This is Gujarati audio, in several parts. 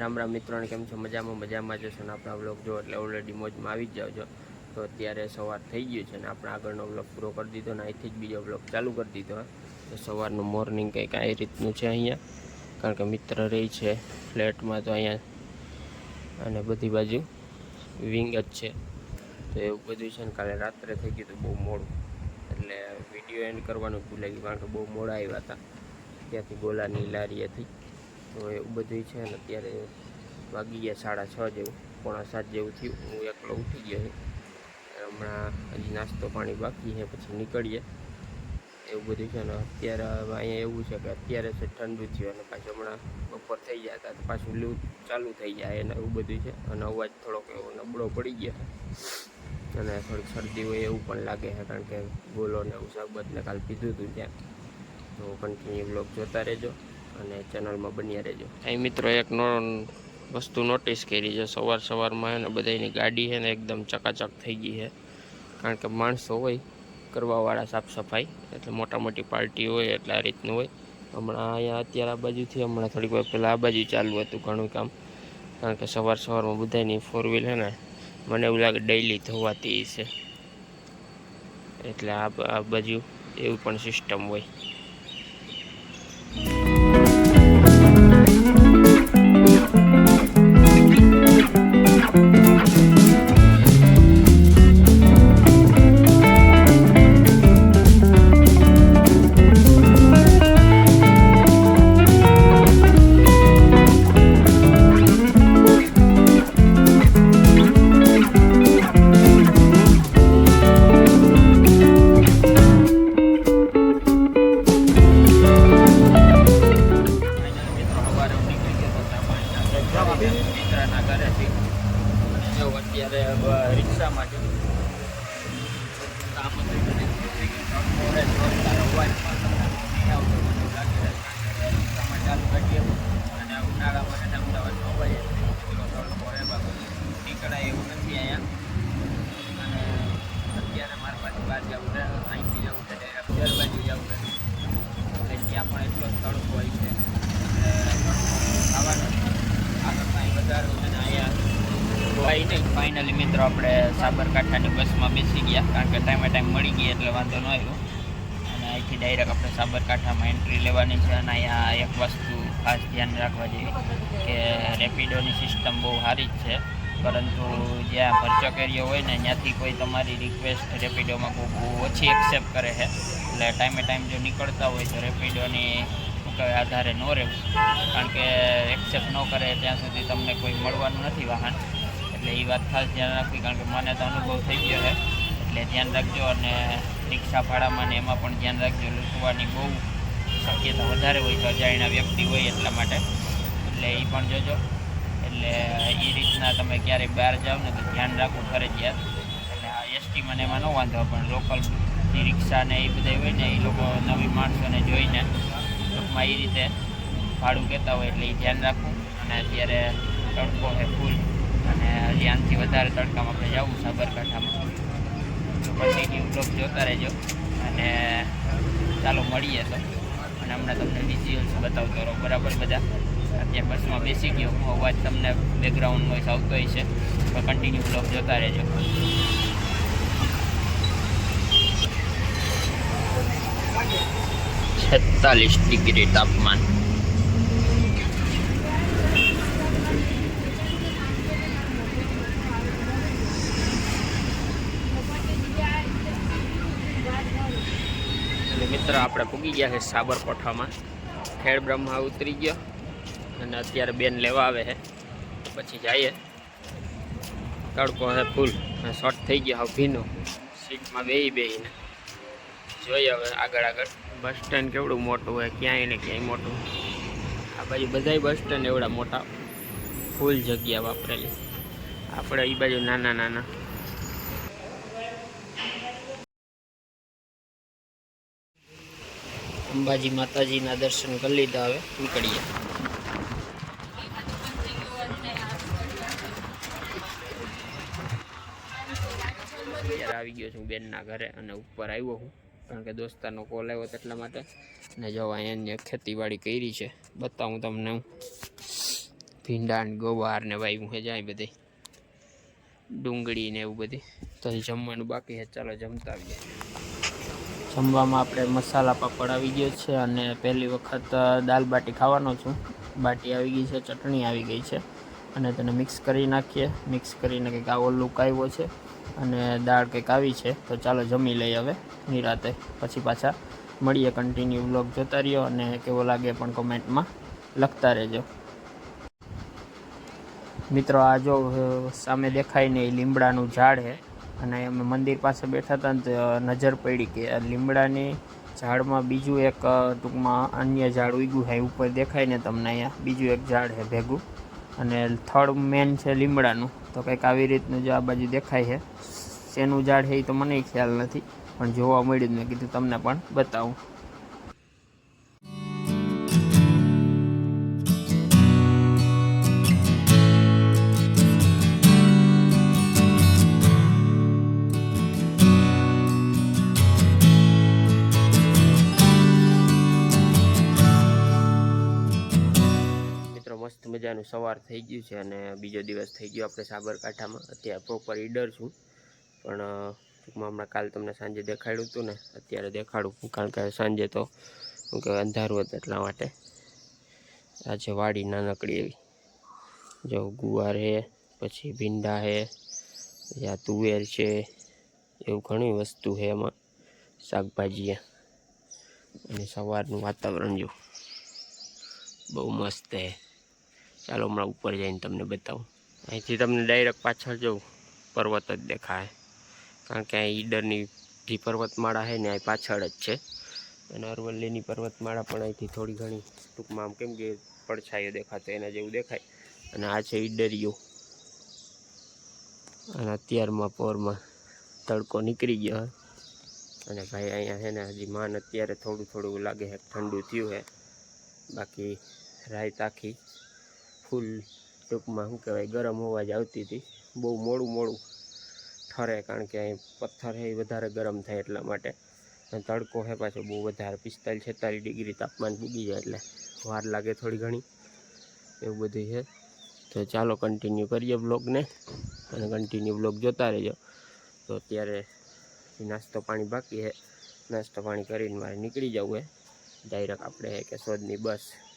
રામ રામ મિત્રોને કેમ છો? મજામાં મજામાં જશો ને આપણા બ્લોગ જો એટલે ઓલરેડી મોજમાં આવી જ જાઓ છો. તો અત્યારે સવાર થઈ ગયું છે ને આપણે આગળનો બ્લોગ પૂરો કરી દીધો ને અહીંથી જ બીજો બ્લોગ ચાલુ કરી દીધો તો સવારનું મોર્નિંગ કંઈક આ રીતનું છે અહીંયા. કારણ કે મિત્ર રહી છે ફ્લેટમાં તો અહીંયા અને બધી બાજુ વિંગ જ છે. તો એવું બધું છે ને કાલે રાત્રે થઈ ગયું હતું બહુ મોડું. એટલે વીડિયો એન્ડ કરવાનું ભૂલાઈ ગયું, કારણ કે બહુ મોડા આવ્યા હતા. ત્યાંથી ગોલાની લારીએથી તો એવું બધું છે ને અત્યારે વાગી ગયા સાડા છ જેવું, પોણા સાત જેવું થયું. હું એકલો ઉઠી ગયો હમણાં હજી નાસ્તો પાણી બાકી છે, પછી નીકળીએ. એવું બધું છે ને અત્યારે અહીંયા એવું છે કે અત્યારે છે ઠંડુ થયું અને પાછું હમણાં બપોર થઈ ગયા હતા પાછું લૂ ચાલુ થઈ જાય અને એવું બધું છે. અને અવાજ થોડોક એવો નબળો પડી ગયો અને થોડીક શરદી હોય એવું પણ લાગે છે, કારણ કે ગોલો ને એવું શરબતને કાલ પીધું હતું ત્યાં. તો કન્ટિન્યુ બ્લોગ જોતા રહેજો. અને ચેનલમાં બન્યા રહેજો. અહીં મિત્રો એક નો વસ્તુ નોટિસ કરી છે, સવાર સવારમાં એને બધાની ગાડી છે ને એકદમ ચકાચક થઈ ગઈ છે. કારણ કે માણસો હોય, કરવાવાળા સાફ સફાઈ એટલે મોટા મોટી પાર્ટી હોય, એટલે આ રીતનું હોય. હમણાં અહીંયા અત્યારે આ બાજુથી, હમણાં થોડીક વાર પહેલાં આ બાજુ ચાલુ હતું ઘણું કામ. કારણ કે સવાર સવારમાં બધાની ફોર વ્હીલ છે ને, મને એવું લાગે ડેઈલી ધોવાતી છે એટલે આ આ બાજુ એવું પણ સિસ્ટમ હોય. રહે બાપુ. નીકળાય એવું નથી અહીંયા. અને અત્યારે મારી પાસે બહાર જવું છે. ફાઇનલી મિત્રો, આપણે સાબરકાંઠાની બસમાં બેસી ગયા, કારણ કે ટાઈમે ટાઈમ મળી ગયા એટલે વાંધો ન આવ્યો. અને અહીંથી ડાયરેક્ટ આપણે સાબરકાંઠામાં એન્ટ્રી લેવાની છે અને અહીંયા એક વસ્તુ ખાસ ધ્યાન રાખવા જેવી કે રેપિડોની સિસ્ટમ બહુ સારી જ છે. પરંતુ જ્યાં ભરચક એરિયો હોય ને, ત્યાંથી કોઈ તમારી રિક્વેસ્ટ રેપિડોમાં બહુ ઓછી એક્સેપ્ટ કરે છે. એટલે ટાઈમે ટાઈમ જો નીકળતા હોય તો રેપિડોની આધારે ન રહેવું. કારણ કે એક્સેપ્ટ ન કરે ત્યાં સુધી તમને કોઈ મળવાનું નથી વાહન. એટલે એ વાત ખાસ ધ્યાન રાખવી, કારણ કે મને તો અનુભવ થઈ ગયો છે. એટલે ધ્યાન રાખજો અને રિક્ષા ભાડામાં ને એમાં પણ ધ્યાન રાખજો. લૂંટવાની બહુ શક્યતા વધારે હોય તો અજાણ્યા વ્યક્તિ હોય એટલા માટે. એટલે એ પણ જોજો. એટલે એ રીતના તમે ક્યારેય બહાર જાઓ ને તો ધ્યાન રાખવું ફરજિયાત. એટલે આ એસટી મને એમાં ન વાંધો, પણ લોકલ રિક્ષા ને એ બધા હોય ને એ લોકો નવી માણસોને જોઈને ટૂંકમાં એ રીતે ભાડું કહેતા હોય એટલે એ ધ્યાન રાખવું. અને અત્યારે તડકો છે ફૂલ અને હજી વધારે તડકામાં આપણે જવું સાબરકાંઠામાં. તો કન્ટિન્યુ બ્લોગ જોતા રહેજો. અને ચાલો મળીએ તો. અને હમણાં તમને વિઝ્યુઅલ્સ બતાવતો રહો. બરાબર બધા? અત્યારે બસમાં બેસી ગયો અવાજ તમને બેકગ્રાઉન્ડ નોઈસ આવતો હોય છે. તો કન્ટિન્યુ બ્લોગ જોતા રહેજો. છેતાલીસ ડિગ્રી તાપમાન. મિત્ર આપણે પૂગી ગયા છે સાબરકોઠામાં. ખેડ બ્રહ્મા ઉતરી ગયો અને અત્યારે બેન લેવા આવે છે. પછી જઈએ. તડકો છે ફૂલ અને શોર્ટ થઈ ગયો હવે ભીનો. સીટમાં બેહી બેહીને. જોઈએ હવે આગળ આગળ. બસ સ્ટેન્ડ કેવડું મોટું હોય, ક્યાંય ને ક્યાંય મોટું. આ બાજુ બધાય બસ સ્ટેન્ડ એવડા મોટા. ફૂલ જગ્યા વાપરેલી. આપણે એ બાજુ નાના નાના. અંબાજી માતાજીના દર્શન કરી લીધા હવે નીકળીએ. આવી ગયો છું બેનના ઘરે અને ઉપર આવ્યો હું. કારણ કે દોસ્તારનો કોલ આવ્યો એટલા માટે. ને જો અહીંયા ખેતીવાડી કરી છે, બતાવું તમને હું. ભીંડા ને ગોવાર ને વાવ્યું છે જાય બધી. ડુંગળી ને એવું બધી. તો જમવાનું બાકી છે. ચાલો જમતા આવીએ. જમવામાં આપણે મસાલા પાપડ આવી ગયો છે અને પહેલી વખત દાલ બાટી ખાવાનો છું. બાટી આવી ગઈ છે, ચટણી આવી ગઈ છે. અને તેને મિક્સ કરી નાખીએ. મિક્સ કરીને કંઈક આવો લુક આવ્યો છે અને દાળ કંઈક આવી છે. તો ચાલો જમી લઈએ હવે નિરાતે. પછી પાછા મળીએ કન્ટિન્યુ બ્લોગ જોતા રહ્યો અને કેવો લાગે પણ કોમેન્ટમાં લખતા રહેજો. મિત્રો, આ જો સામે દેખાય ને એ લીમડાનું ઝાડ છે. અને અમે મંદિર પાસે બેઠા હતા નજર પડી કે લીમડાની ઝાડમાં બીજું એક ટૂંકમાં અન્ય ઝાડ ઉગ્યું છે ઉપર દેખાય ને તમને અહીંયા બીજું એક ઝાડ છે ભેગું. અને થર્ડ મેન છે લીમડાનું. તો કંઈક આવી રીતનું જો આ બાજુ દેખાય છે શેનું ઝાડ છે એ તો મને ખ્યાલ નથી, પણ જોવા મળ્યું મેં કીધું તમને પણ બતાવું. મસ્ત મજાનું સવાર થઈ ગયું છે અને બીજો દિવસ થઈ ગયો આપણે સાબરકાંઠામાં. અત્યારે પ્રોપર ઈડર છું. પણ ટૂંકમાં હમણાં કાલ તમને સાંજે દેખાડ્યું હતું ને, અત્યારે દેખાડું. કારણ કે સાંજે તો, શું કહેવાય, અંધારું હતું એટલા માટે. આજે વાડી નાનકડી એવી. જો ગુવાર છે પછી ભીંડા છે આ તુવેર છે, એવું ઘણી વસ્તુ છે એમાં, શાકભાજી અને સવારનું વાતાવરણ જો બહુ મસ્ત છે ચાલો હમણાં ઉપર જઈને તમને બતાવું. અહીંથી તમને ડાયરેક્ટ પાછળ જવું પર્વત જ દેખાય. કારણ કે અહીં ઈડરની જે પર્વતમાળા છે ને, અહીં પાછળ જ છે. અને અરવલ્લીની પર્વતમાળા પણ અહીંથી થોડી ઘણી ટૂંકમાં આમ કેમ કે પડછાયો દેખાતો એના જેવું દેખાય. અને આ છે ઈડરિયો અને અત્યારમાં પોરમાં તડકો નીકળી ગયો. અને ભાઈ અહીંયા છે ને, હજી માન અત્યારે થોડું થોડું લાગે છે, ઠંડુ થયું છે. બાકી રાત આખી ફૂલ ટૂંકમાં શું કહેવાય, ગરમ હોવા જ આવતી હતી. બહુ મોડું મોડું ઠરે, કારણ કે અહીં પથ્થર એ વધારે ગરમ થાય એટલા માટે. તડકો છે પાછો બહુ વધારે, પિસ્તાલીસ છેતાલીસ ડિગ્રી તાપમાન પૂગી જાય એટલે વાર લાગે થોડી ઘણી. એવું બધું છે. તો ચાલો કન્ટિન્યુ કરીએ બ્લોગને અને કન્ટિન્યુ બ્લોગ જોતા રહેજો. તો અત્યારે નાસ્તો પાણી બાકી છે, નાસ્તો પાણી કરીને મારે નીકળી જવું છે. ડાયરેક્ટ આપણે કેશોદની બસ.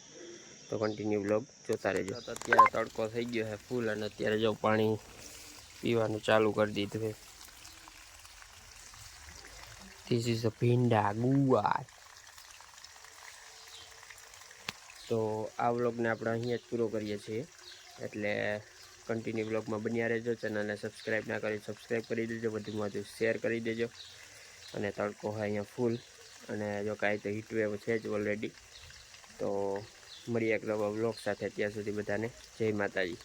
તો કન્ટિન્યુ બ્લોગ જોતા રહેજો. અત્યારે તડકો થઈ ગયો છે ફૂલ અને અત્યારે જો પાણી પીવાનું ચાલુ કરી દીધું છે. ધીસ ઇઝ અ ભીંડા ગુવાર તો આ વ્લોગને આપણે અહીંયા જ પૂરો કરીએ છીએ. એટલે કન્ટિન્યુ બ્લોગમાં બન્યા રહેજો, ચેનલને સબસ્ક્રાઈબ ના કરી સબસ્ક્રાઈબ કરી દેજો વધુમાં વધુ શેર કરી દેજો. અને તડકો હોય અહીંયા ફૂલ અને જો કાંઈ તો હીટવેવ છે જ ઓલરેડી તો મળીએ એક નવા બ્લોગ સાથે. ત્યાં સુધી બધાને જય માતાજી.